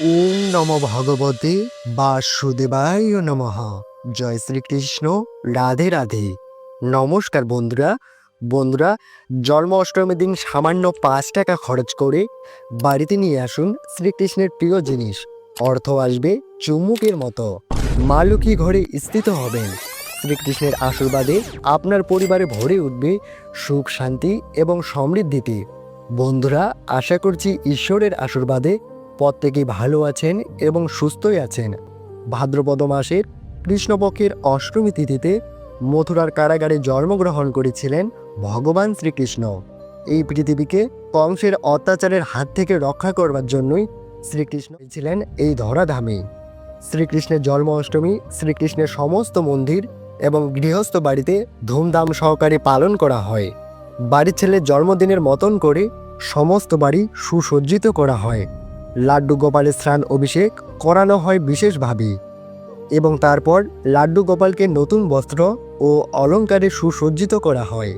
ওম নম ভগবতে বাসুদেবায় নমঃ। জয় শ্রীকৃষ্ণ, রাধে রাধে। নমস্কার বন্ধুরা। বন্ধুরা, জন্ম অষ্টমীর দিন সামান্য পাঁচ টাকা খরচ করে বাড়িতে নিয়ে আসুন শ্রীকৃষ্ণের প্রিয় জিনিস। অর্থ আসবে চুম্বুকের মতো। মা লক্ষ্মী ঘরে স্থিত হবেন। শ্রীকৃষ্ণের আশীর্বাদে আপনার পরিবারে ভরে উঠবে সুখ শান্তি এবং সমৃদ্ধিতে। বন্ধুরা, আশা করছি ঈশ্বরের আশীর্বাদে প্রত্যেকেই ভালো আছেন এবং সুস্থই আছেন? ভাদ্রপদ মাসের কৃষ্ণপক্ষের অষ্টমী তিথিতে মথুরার কারাগারে জন্মগ্রহণ করেছিলেন ভগবান শ্রীকৃষ্ণ। এই পৃথিবীকে কংসের অত্যাচারের হাত থেকে রক্ষা করবার জন্যই শ্রীকৃষ্ণ ছিলেন এই ধরাধামে। শ্রীকৃষ্ণের জন্ম অষ্টমী শ্রীকৃষ্ণের সমস্ত মন্দির এবং গৃহস্থ বাড়িতে ধুমধাম সহকারে পালন করা হয়। বাড়ির ছেলের জন্মদিনের মতন করে সমস্ত বাড়ি সুসজ্জিত করা হয়। লাড্ডু গোপালের স্নান অভিষেক করানো হয় বিশেষভাবে এবং তারপর লাড্ডু গোপালকে নতুন বস্ত্র ও অলঙ্কারে সুসজ্জিত করা হয়।